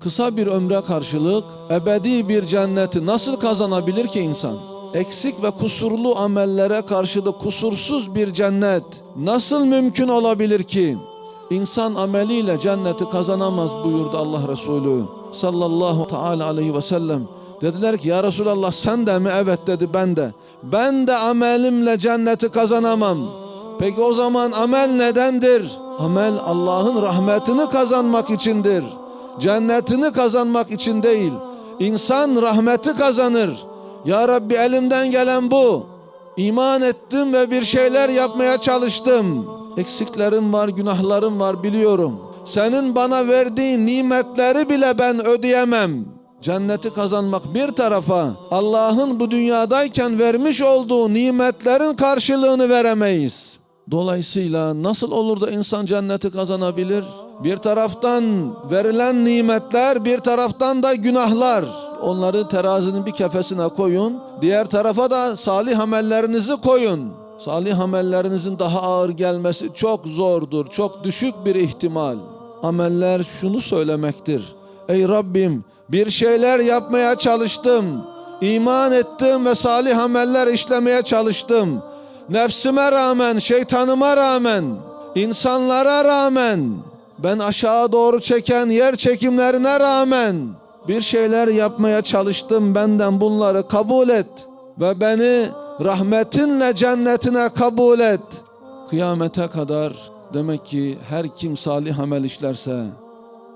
Kısa bir ömre karşılık ebedi bir cenneti nasıl kazanabilir ki insan? Eksik ve kusurlu amellere karşılık kusursuz bir cennet nasıl mümkün olabilir ki? İnsan ameliyle cenneti kazanamaz buyurdu Allah Resulü sallallahu teala aleyhi ve sellem. Dediler ki ya Resulallah sen de mi? Evet dedi ben de. Ben de amelimle cenneti kazanamam. Peki o zaman amel nedendir? Amel Allah'ın rahmetini kazanmak içindir. Cennetini kazanmak için değil. İnsan rahmeti kazanır. Ya Rabbi elimden gelen bu. İman ettim ve bir şeyler yapmaya çalıştım. Eksiklerim var, günahlarım var biliyorum. Senin bana verdiğin nimetleri bile ben ödeyemem. Cenneti kazanmak bir tarafa, Allah'ın bu dünyadayken vermiş olduğu nimetlerin karşılığını veremeyiz. Dolayısıyla nasıl olur da insan cenneti kazanabilir? Bir taraftan verilen nimetler, bir taraftan da günahlar. Onları terazinin bir kefesine koyun. Diğer tarafa da salih amellerinizi koyun. Salih amellerinizin daha ağır gelmesi çok zordur. Çok düşük bir ihtimal. Ameller şunu söylemektir. Ey Rabbim bir şeyler yapmaya çalıştım. İman ettim ve salih ameller işlemeye çalıştım. Nefsime rağmen, şeytanıma rağmen, insanlara rağmen, ben aşağı doğru çeken yer çekimlerine rağmen bir şeyler yapmaya çalıştım. Benden bunları kabul et ve beni rahmetinle cennetine kabul et. Kıyamete kadar demek ki her kim salih amel işlerse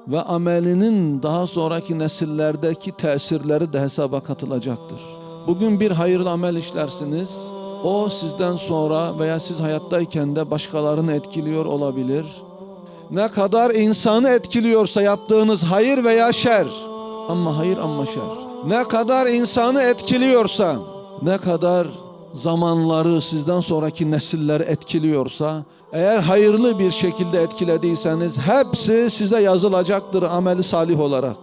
ve amelinin daha sonraki nesillerdeki tesirleri de hesaba katılacaktır. Bugün bir hayırlı amel işlersiniz. O sizden sonra veya siz hayattayken de başkalarını etkiliyor olabilir. Ne kadar insanı etkiliyorsa yaptığınız hayır veya şer. Ama hayır ama şer. Ne kadar insanı etkiliyorsa, ne kadar zamanları sizden sonraki nesilleri etkiliyorsa, eğer hayırlı bir şekilde etkilediyseniz hepsi size yazılacaktır ameli salih olarak.